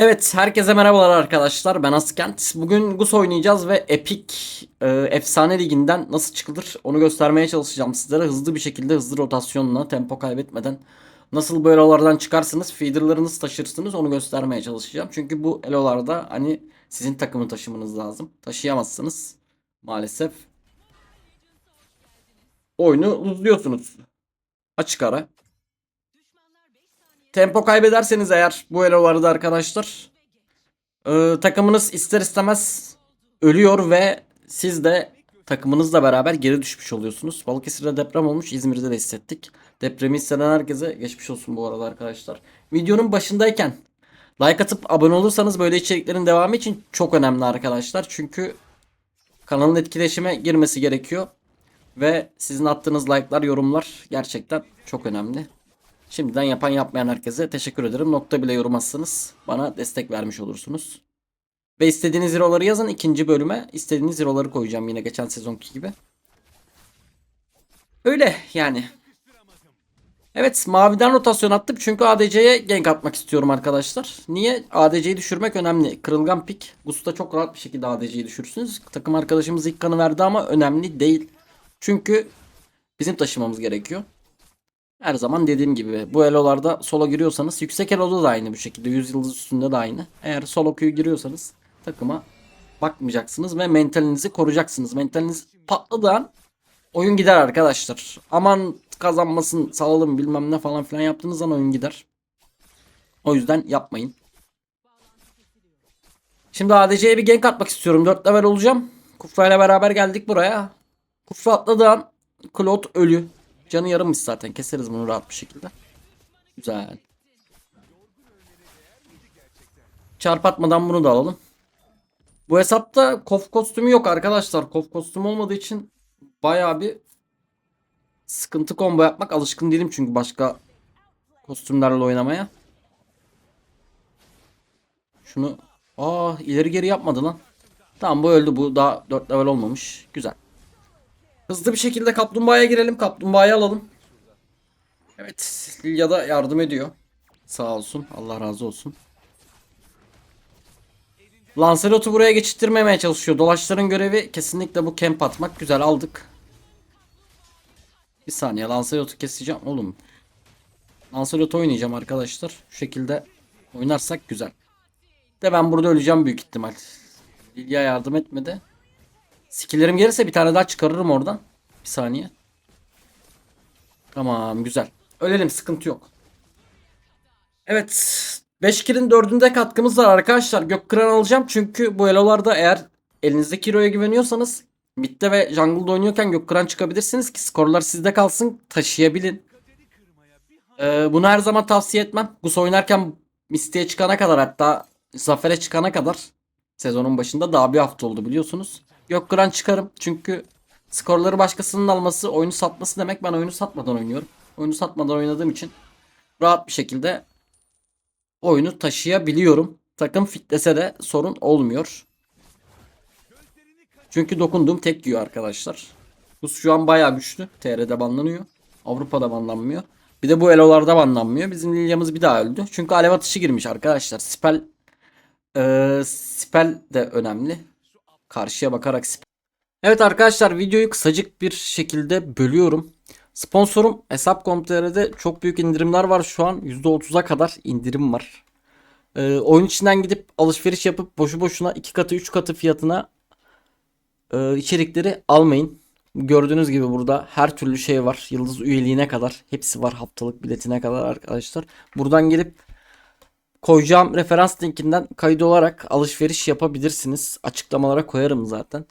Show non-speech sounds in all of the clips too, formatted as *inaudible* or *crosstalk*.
Evet, herkese merhabalar arkadaşlar. Ben Askent. Bugün Gus oynayacağız ve Epic e, Efsane Ligi'nden nasıl çıkılır onu göstermeye çalışacağım sizlere. Hızlı bir şekilde, hızlı rotasyonla, tempo kaybetmeden nasıl bu elolardan çıkarsınız, feederlarınızı taşırsınız onu göstermeye çalışacağım. Çünkü bu elolarda hani sizin takımı taşımanız lazım. Taşıyamazsınız maalesef. Oyunu uzluyorsunuz. Açık ara. Tempo kaybederseniz eğer bu elolarda arkadaşlar e, takımınız ister istemez ölüyor ve siz de takımınızla beraber geri düşmüş oluyorsunuz. Balıkesir'de deprem olmuş İzmir'de de hissettik. Depremi hisseden herkese geçmiş olsun bu arada arkadaşlar. Videonun başındayken like atıp abone olursanız böyle içeriklerin devamı için çok önemli arkadaşlar. Çünkü kanalın etkileşime girmesi gerekiyor. Ve sizin attığınız like'lar, yorumlar gerçekten çok önemli. Şimdiden yapan yapmayan herkese teşekkür ederim. Nokta bile yorumazsanız bana destek vermiş olursunuz. Ve istediğiniz hero'ları yazın. ikinci bölüme istediğiniz hero'ları koyacağım yine geçen sezonki gibi. Öyle yani. Evet maviden rotasyon attım çünkü ADC'ye gank atmak istiyorum arkadaşlar. Niye? ADC'yi düşürmek önemli. Kırılgan pik. Gusta çok rahat bir şekilde ADC'yi düşürürsünüz. Takım arkadaşımız ilk kanı verdi ama önemli değil. Çünkü bizim taşımamız gerekiyor. Her zaman dediğim gibi bu elolarda solo giriyorsanız yüksek eloda da aynı bu şekilde 100 yıldız üstünde de aynı. Eğer solo queue giriyorsanız takıma bakmayacaksınız ve mentalinizi koruyacaksınız. Mentaliniz patladığı an oyun gider arkadaşlar. Aman kazanmasın salalım bilmem ne falan filan yaptığınız zaman oyun gider. O yüzden yapmayın. Şimdi ADC'ye bir gank atmak istiyorum. 4 level olacağım. Kufra ile beraber geldik buraya. Kufra atladığı an Claude ölü. Canı yarımmış zaten. Keseriz bunu rahat bir şekilde. Güzel. Çarp atmadan bunu da alalım. Bu hesapta kof kostümü yok arkadaşlar. Kof kostümü olmadığı için bayağı bir sıkıntı combo yapmak alışkın değilim çünkü başka kostümlerle oynamaya. Şunu aa ileri geri yapmadı lan. Tamam bu öldü bu daha 4 level olmamış. Güzel. Hızlı bir şekilde kaplumbağaya girelim. Kaplumbağayı alalım. Evet. Lilia da yardım ediyor. Sağ olsun. Allah razı olsun. Lancelot'u buraya geçittirmemeye çalışıyor. Dolaşların görevi kesinlikle bu camp atmak. Güzel aldık. Bir saniye Lancelot'u keseceğim oğlum. Lancelot oynayacağım arkadaşlar. Şu şekilde oynarsak güzel. De ben burada öleceğim büyük ihtimal. Lilia yardım etmedi. Skillerim gelirse bir tane daha çıkarırım oradan. Bir saniye. Tamam güzel. Ölelim sıkıntı yok. Evet. 5 kill'in 4'ünde katkımız var arkadaşlar. Gökkıran alacağım çünkü bu elolarda eğer elinizdeki hero'ya güveniyorsanız midde ve jungle'da oynuyorken Gökkıran çıkabilirsiniz ki skorlar sizde kalsın taşıyabilin. Ee, bunu her zaman tavsiye etmem. Gus oynarken Misty'ye çıkana kadar hatta Zafer'e çıkana kadar sezonun başında daha bir hafta oldu biliyorsunuz. Gökkıran çıkarım. Çünkü skorları başkasının alması, oyunu satması demek. Ben oyunu satmadan oynuyorum. Oyunu satmadan oynadığım için rahat bir şekilde oyunu taşıyabiliyorum. Takım fitlese de sorun olmuyor. Çünkü dokunduğum tek yiyor arkadaşlar. Bu şu an bayağı güçlü. TR'de banlanıyor. Avrupa'da banlanmıyor. Bir de bu elolarda banlanmıyor. Bizim Lilia'mız bir daha öldü. Çünkü alev atışı girmiş arkadaşlar. Spell ee, spell de önemli. Karşıya bakarak. Evet arkadaşlar videoyu kısacık bir şekilde bölüyorum. Sponsorum Hesap.com.tr'de çok büyük indirimler var şu an. %30'a kadar indirim var. Ee, oyun içinden gidip alışveriş yapıp boşu boşuna 2 katı 3 katı fiyatına e, içerikleri almayın. Gördüğünüz gibi burada her türlü şey var. Yıldız üyeliğine kadar. Hepsi var haftalık biletine kadar arkadaşlar. Buradan gelip koyacağım referans linkinden kayıt olarak alışveriş yapabilirsiniz. Açıklamalara koyarım zaten.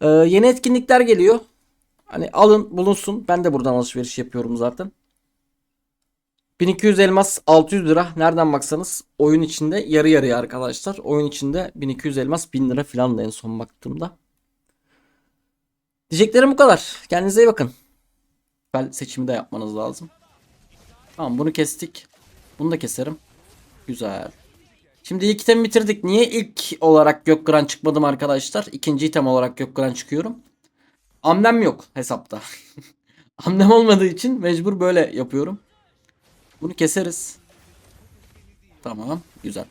Ee, yeni etkinlikler geliyor. Hani alın bulunsun. Ben de buradan alışveriş yapıyorum zaten. 1200 elmas 600 lira. Nereden baksanız oyun içinde yarı yarıya arkadaşlar. Oyun içinde 1200 elmas 1000 lira falan da en son baktığımda. Diyeceklerim bu kadar. Kendinize iyi bakın. Bel seçimi de yapmanız lazım. Tamam bunu kestik. Bunu da keserim. Güzel. Şimdi ilk itemi bitirdik. Niye ilk olarak Gökkıran çıkmadım arkadaşlar? İkinci item olarak Gökkıran çıkıyorum. Amnem yok hesapta. *laughs* Amnem olmadığı için mecbur böyle yapıyorum. Bunu keseriz. Tamam. Güzel.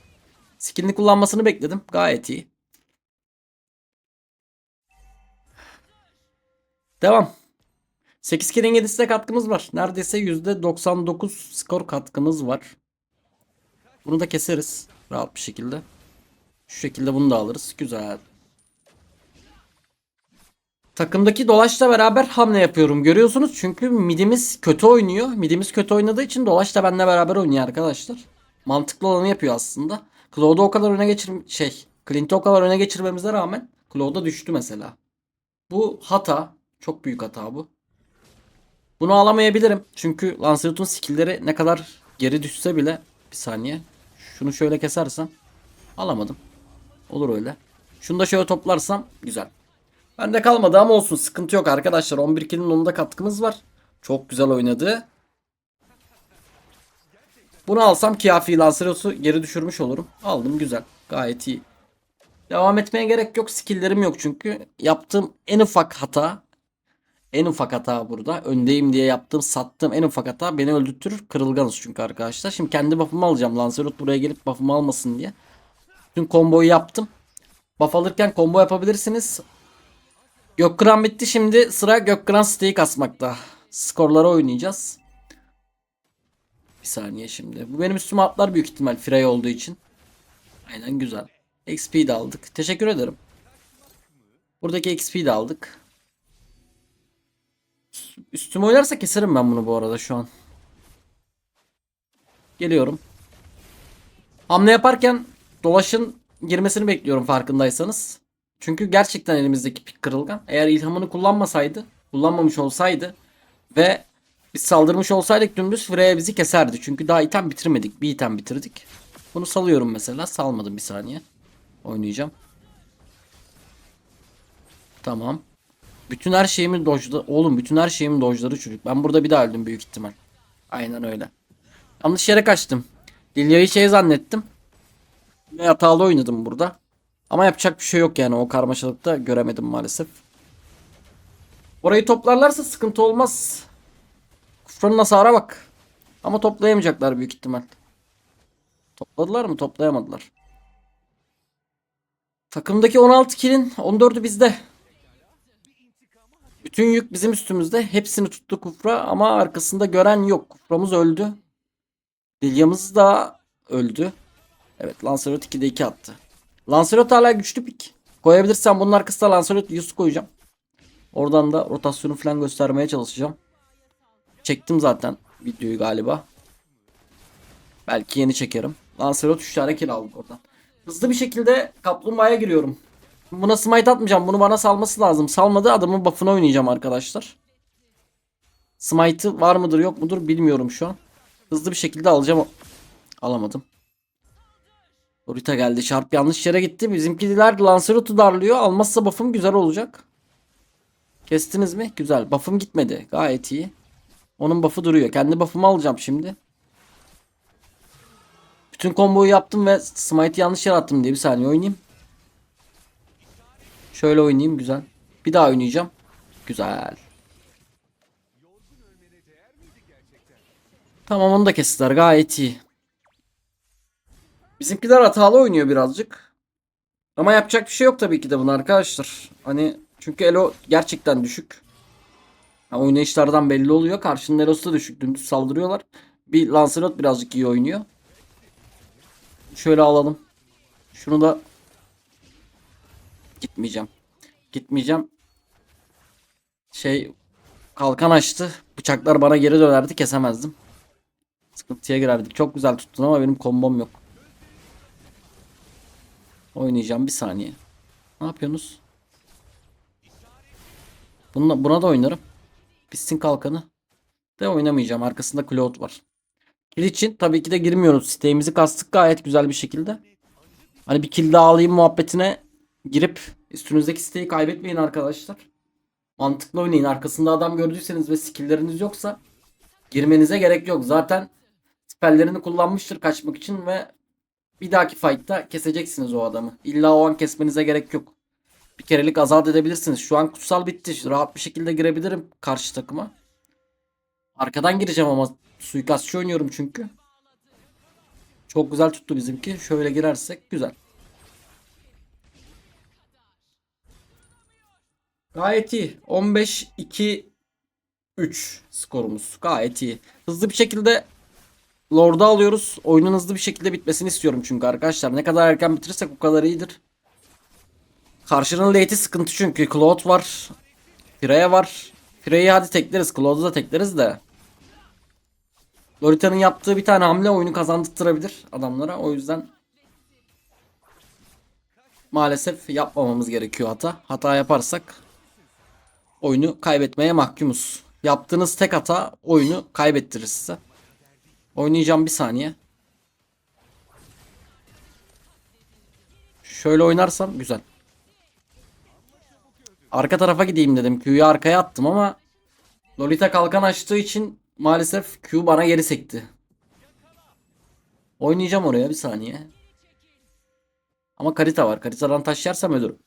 Skillini kullanmasını bekledim. Gayet iyi. Devam. 8 kill'in 7'si de katkımız var. Neredeyse %99 skor katkımız var. Bunu da keseriz. Rahat bir şekilde. Şu şekilde bunu da alırız. Güzel. Takımdaki Dolaş'la beraber hamle yapıyorum. Görüyorsunuz çünkü midimiz kötü oynuyor. Midimiz kötü oynadığı için Dolaş da benimle beraber oynuyor arkadaşlar. Mantıklı olanı yapıyor aslında. Claude'u o kadar öne geçir şey, Clint'i o kadar öne geçirmemize rağmen Claude'a düştü mesela. Bu hata. Çok büyük hata bu. Bunu alamayabilirim. Çünkü Lancelot'un skill'leri ne kadar geri düşse bile bir saniye. Şunu şöyle kesersem alamadım. Olur öyle. Şunu da şöyle toplarsam güzel. Bende kalmadı ama olsun sıkıntı yok arkadaşlar. 11 kill'in onda katkımız var. Çok güzel oynadı. Bunu alsam Kiafi Lancelot'u geri düşürmüş olurum. Aldım güzel. Gayet iyi. Devam etmeye gerek yok. Skill'lerim yok çünkü. Yaptığım en ufak hata en ufak hata burada. Öndeyim diye yaptığım sattığım en ufak hata beni öldürtür. Kırılganız çünkü arkadaşlar. Şimdi kendi buff'ımı alacağım. Lancelot buraya gelip buff'ımı almasın diye. Tüm komboyu yaptım. Buff alırken combo yapabilirsiniz. Gökkıran bitti. Şimdi sıra Gökkıran siteyi kasmakta. Skorlara oynayacağız. Bir saniye şimdi. Bu benim üstüme atlar büyük ihtimal Frey olduğu için. Aynen güzel. XP de aldık. Teşekkür ederim. Buradaki XP de aldık. Üstüme oynarsa keserim ben bunu bu arada şu an. Geliyorum. Hamle yaparken dolaşın girmesini bekliyorum farkındaysanız. Çünkü gerçekten elimizdeki pik kırılgan. Eğer ilhamını kullanmasaydı, kullanmamış olsaydı ve biz saldırmış olsaydık dümdüz Freya bizi keserdi. Çünkü daha item bitirmedik. Bir item bitirdik. Bunu salıyorum mesela. Salmadım bir saniye. Oynayacağım. Tamam. Bütün her şeyimin dojda oğlum bütün her şeyimin dojları çocuk. Ben burada bir daha öldüm büyük ihtimal. Aynen öyle. Yanlış yere kaçtım. Lilya'yı şey zannettim. Ve hatalı oynadım burada. Ama yapacak bir şey yok yani o karmaşalıkta göremedim maalesef. Orayı toplarlarsa sıkıntı olmaz. Kufranın hasara bak. Ama toplayamayacaklar büyük ihtimal. Topladılar mı? Toplayamadılar. Takımdaki 16 kilin 14'ü bizde. Bütün yük bizim üstümüzde. Hepsini tuttu Kufra ama arkasında gören yok. Kuframız öldü. Lilyamız da öldü. Evet Lancelot 2'de 2 attı. Lancelot hala güçlü pik. Koyabilirsem bunun arkasına Lancelot Yusuf koyacağım. Oradan da rotasyonu falan göstermeye çalışacağım. Çektim zaten videoyu galiba. Belki yeni çekerim. Lancelot 3 tane kill aldı oradan. Hızlı bir şekilde kaplumbağaya giriyorum. Buna smite atmayacağım. Bunu bana salması lazım. Salmadı adamın buff'ını oynayacağım arkadaşlar. Smite'ı var mıdır yok mudur bilmiyorum şu an. Hızlı bir şekilde alacağım. Alamadım. Rita geldi. Sharp yanlış yere gitti. Bizimkiler Lancelot'u darlıyor. Almazsa buff'ım güzel olacak. Kestiniz mi? Güzel. Buff'ım gitmedi. Gayet iyi. Onun buff'ı duruyor. Kendi buff'ımı alacağım şimdi. Bütün komboyu yaptım ve smite'ı yanlış yere attım diye bir saniye oynayayım. Şöyle oynayayım güzel. Bir daha oynayacağım. Güzel. Tamam onu da kestiler gayet iyi. Bizimkiler hatalı oynuyor birazcık. Ama yapacak bir şey yok tabii ki de bunu arkadaşlar. Hani çünkü elo gerçekten düşük. Ha, oynayışlardan belli oluyor. Karşının elosu da düşük. Dümdüz saldırıyorlar. Bir Lancelot birazcık iyi oynuyor. Şöyle alalım. Şunu da Gitmeyeceğim. Gitmeyeceğim. Şey kalkan açtı. Bıçaklar bana geri dönerdi kesemezdim. Sıkıntıya girerdik. Çok güzel tuttun ama benim kombom yok. Oynayacağım bir saniye. Ne yapıyorsunuz? Bununla, buna da oynarım. Pissin kalkanı. De oynamayacağım. Arkasında Cloud var. Kill için tabii ki de girmiyoruz. Siteğimizi kastık gayet güzel bir şekilde. Hani bir kill daha alayım muhabbetine girip üstünüzdeki siteyi kaybetmeyin arkadaşlar. Mantıklı oynayın. Arkasında adam gördüyseniz ve skillleriniz yoksa girmenize gerek yok. Zaten spellerini kullanmıştır kaçmak için ve bir dahaki fight'ta keseceksiniz o adamı. İlla o an kesmenize gerek yok. Bir kerelik azat edebilirsiniz. Şu an kutsal bitti. Rahat bir şekilde girebilirim karşı takıma. Arkadan gireceğim ama suikastçı oynuyorum çünkü. Çok güzel tuttu bizimki. Şöyle girersek güzel. Gayet iyi. 15 2 3 skorumuz. Gayet iyi. Hızlı bir şekilde Lord'u alıyoruz. Oyunun hızlı bir şekilde bitmesini istiyorum çünkü arkadaşlar. Ne kadar erken bitirirsek o kadar iyidir. Karşının late'i sıkıntı çünkü. Claude var. Freya var. Freya'yı hadi tekleriz. Claude'u da tekleriz de. Lorita'nın yaptığı bir tane hamle oyunu kazandırtırabilir adamlara. O yüzden maalesef yapmamamız gerekiyor hata. Hata yaparsak oyunu kaybetmeye mahkumuz. Yaptığınız tek hata oyunu kaybettirir size. Oynayacağım bir saniye. Şöyle oynarsam güzel. Arka tarafa gideyim dedim. Q'yu arkaya attım ama Lolita kalkan açtığı için maalesef Q bana geri sekti. Oynayacağım oraya bir saniye. Ama Karita var. Karita'dan taş yersem ölürüm.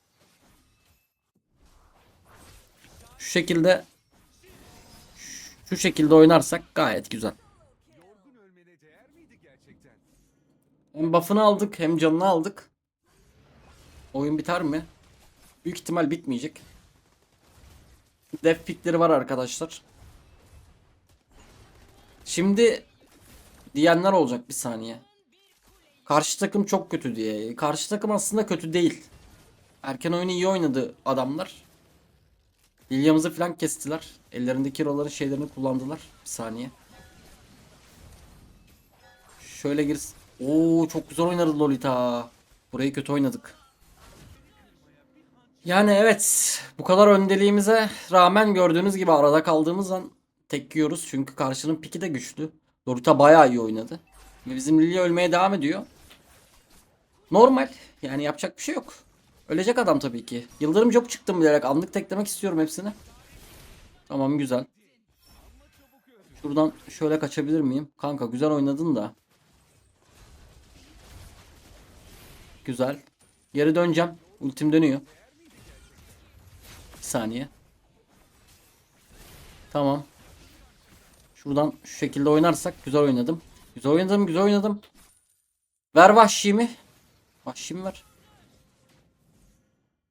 Şu şekilde şu şekilde oynarsak gayet güzel. Hem buff'ını aldık hem canını aldık. Oyun biter mi? Büyük ihtimal bitmeyecek. Def pickleri var arkadaşlar. Şimdi diyenler olacak bir saniye. Karşı takım çok kötü diye. Karşı takım aslında kötü değil. Erken oyunu iyi oynadı adamlar. Lilyamızı falan kestiler. Ellerindeki roların şeylerini kullandılar. Bir saniye. Şöyle gir. Oo çok güzel oynadı Lolita. Burayı kötü oynadık. Yani evet bu kadar öndeliğimize rağmen gördüğünüz gibi arada kaldığımız an tek yiyoruz. Çünkü karşının piki de güçlü. Lolita bayağı iyi oynadı. Ve bizim Lilia ölmeye devam ediyor. Normal. Yani yapacak bir şey yok. Ölecek adam tabii ki. Yıldırım çok çıktım bilerek. Anlık teklemek istiyorum hepsini. Tamam güzel. Şuradan şöyle kaçabilir miyim? Kanka güzel oynadın da. Güzel. Geri döneceğim. Ultim dönüyor. Bir saniye. Tamam. Şuradan şu şekilde oynarsak güzel oynadım. Güzel oynadım, güzel oynadım. Ver vahşimi. Vahşimi ver.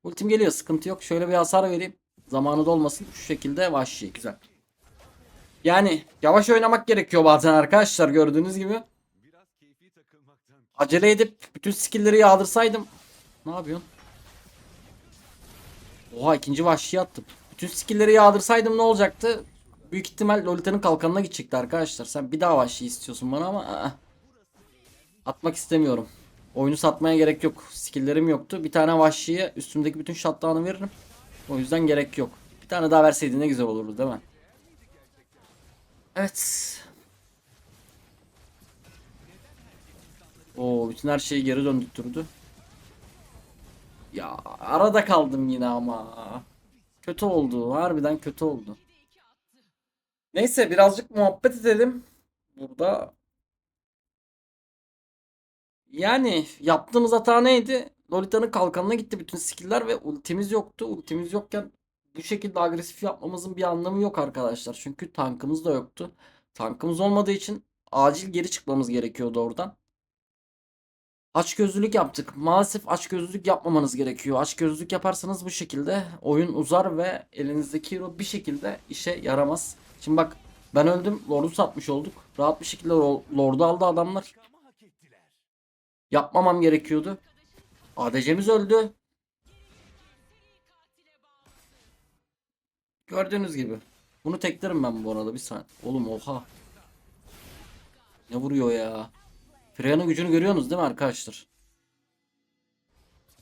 Ultim geliyor, sıkıntı yok. Şöyle bir hasar vereyim. Zamanı da olmasın. Şu şekilde vahşi, güzel. Yani yavaş oynamak gerekiyor bazen arkadaşlar gördüğünüz gibi. Acele edip bütün skill'leri yağdırsaydım. Ne yapıyorsun? Oha ikinci vahşiyi attım. Bütün skill'leri yağdırsaydım ne olacaktı? Büyük ihtimal Lolita'nın kalkanına gidecekti arkadaşlar. Sen bir daha vahşi istiyorsun bana ama aa. atmak istemiyorum. Oyunu satmaya gerek yok. Skill'lerim yoktu. Bir tane vahşiye üstümdeki bütün shutdown'ı veririm. O yüzden gerek yok. Bir tane daha verseydin ne güzel olurdu değil mi? Evet. Oo bütün her şeyi geri döndürttürdü. Ya arada kaldım yine ama. Kötü oldu. Harbiden kötü oldu. Neyse birazcık muhabbet edelim. Burada yani yaptığımız hata neydi? Lolita'nın kalkanına gitti bütün skill'ler ve ultimiz yoktu. Ultimiz yokken bu şekilde agresif yapmamızın bir anlamı yok arkadaşlar. Çünkü tankımız da yoktu. Tankımız olmadığı için acil geri çıkmamız gerekiyordu oradan. Açgözlülük yaptık. Maalesef açgözlülük yapmamanız gerekiyor. Açgözlülük yaparsanız bu şekilde oyun uzar ve elinizdeki hero bir şekilde işe yaramaz. Şimdi bak ben öldüm. Lord'u satmış olduk. Rahat bir şekilde Lor- Lord'u aldı adamlar. Yapmamam gerekiyordu. ADC'miz öldü. Gördüğünüz gibi. Bunu teklerim ben bu arada bir saniye. Oğlum oha. Ne vuruyor ya? Freya'nın gücünü görüyorsunuz değil mi arkadaşlar?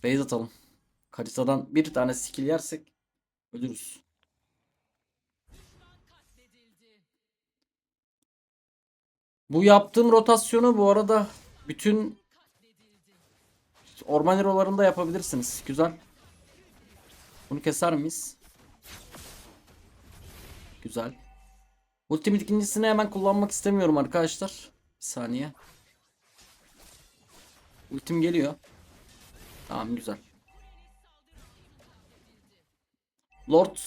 Base atalım. Karisa'dan bir tane skill yersek ölürüz. Bu yaptığım rotasyonu bu arada bütün orman hero'larında yapabilirsiniz. Güzel. Bunu keser miyiz? Güzel. Ultimate ikincisini hemen kullanmak istemiyorum arkadaşlar. Bir saniye. Ultim geliyor. Tamam güzel. Lord.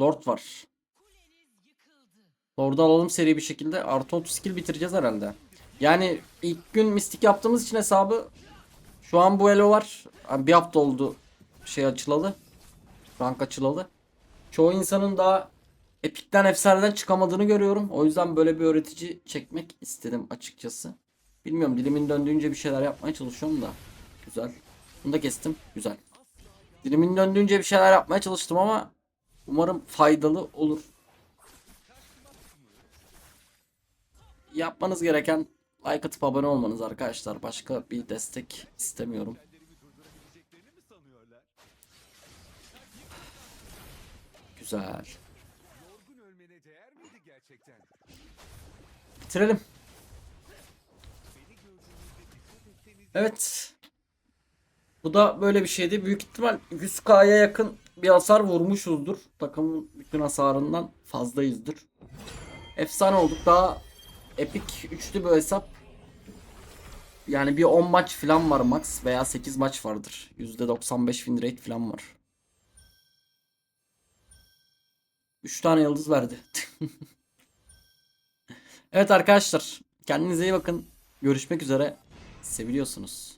Lord var. Lord'u alalım seri bir şekilde. Artı 30 skill bitireceğiz herhalde. Yani ilk gün mistik yaptığımız için hesabı şu an bu elo var. Bir hafta oldu şey açılalı. Rank açılalı. Çoğu insanın daha epikten efsaneden çıkamadığını görüyorum. O yüzden böyle bir öğretici çekmek istedim açıkçası. Bilmiyorum dilimin döndüğünce bir şeyler yapmaya çalışıyorum da. Güzel. Bunu da kestim. Güzel. Dilimin döndüğünce bir şeyler yapmaya çalıştım ama umarım faydalı olur. Yapmanız gereken like atıp abone olmanız arkadaşlar. Başka bir destek istemiyorum. Güzel. Bitirelim. Evet. Bu da böyle bir şeydi. Büyük ihtimal 100k'ya yakın bir hasar vurmuşuzdur. Takımın bütün hasarından fazlayızdır. Efsane olduk. Daha epik üçlü bir hesap. Yani bir 10 maç falan var max veya 8 maç vardır. %95 win rate falan var. 3 tane yıldız verdi. *laughs* evet arkadaşlar. Kendinize iyi bakın. Görüşmek üzere. Seviliyorsunuz.